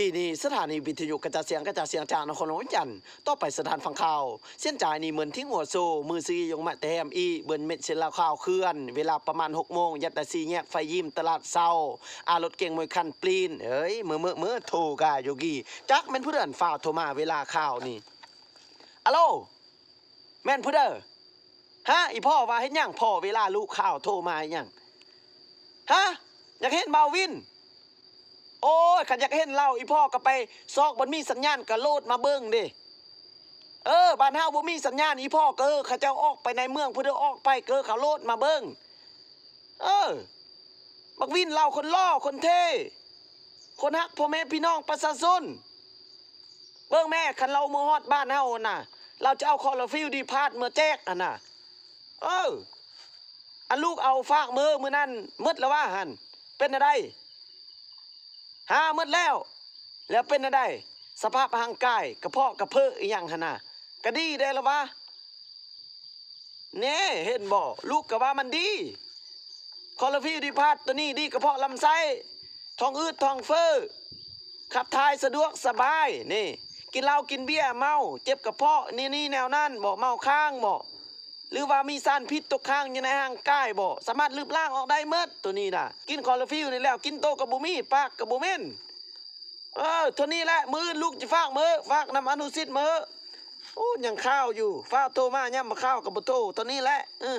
ที่นี่สถานีวิทยุกระจายเสียงกระจายเสียงจากนครหลวงจันทน์ต่อไปสถานฟังข่าว เส้นจ่ายนี่เหมือนทิ้งหัวโซมือซียงมาแต้มอีเบิ่นเม็ดเส้นลาข่าวเคลื่อน เวลาประมาณ6โมงยัดแต่ซีแยกไฟยิ้มตลาดเศร้าอารถเก่งมวยคันปลีนเอ้ยมือมือมือโทรกาโยกีจักแม่นผู้เดินฝ่าโทรมาเวลาข่าวนี่อะโลแม่นผู้เด้อฮะอีพ่อว่าเฮ็ดหยังพ่อเวลาลูกข่าวโทรมาเฮ็ดหยังฮะอยากเห็นบาวิน โอ้ยขันอยากเห็นเล่าอีพ่อก็ไป ซอกบนมีสัญญาณก็โลดมาเบิ้งดิเออบ้านเฮาบ่มีสัญญาณอีพ่อก็เออเขาเจ้าออกไปในเมืองเพื่อออกไปเกอเขาโลดมาเบิ้งเออบักวินเล่าคนล่อคนเท่คนฮักพ่อแม่พี่น้องประชาชนเบิ้งแม่คันเราเมือฮอดบ้านเฮาน่ะ เราจะเอาคอลฟิลดีพาดเมื่อแจกอะน่ะเอออันลูกเอาฝากมือมือนั่นมืดแล้วว่าหันเป็นอะไร หาหมดแล้ว แล้วเป็นอะไรสภาพร่างกายกระเพาะกระเพาะอีหยังหนนะก็ดีได้แล้วะเน่เห็นบ่ลูกก็ว่ามันดีคอลฟิวดีพาดตัวนี้ดีกระเพาะลำไส้ท้องอืดท้องเฟ้อขับถ่ายสะดวกสบายนี่ กินเหล้ากินเบียร์เมา เจ็บกระเพาะนี่นี่แนวนั่นบ่เมาข้างบ่ หรือว่ามีสารพิษตกค้างอยู่ในห่างกายบ่สามารถลืบล้างออกได้เมื่อตัวนี้นะกินคอร์ฟิวนี่แล้วกินโตกับบุมีปากกับบุเม่นเออตัวนี้แหละมือลูกจะฟากมือฟากน้ำอนุสิทธิ์มือโอ้ยังข้าวอยู่ฝากโตมาเนี่ยมาข้าวกับบุโตตัวนี้แหละเออ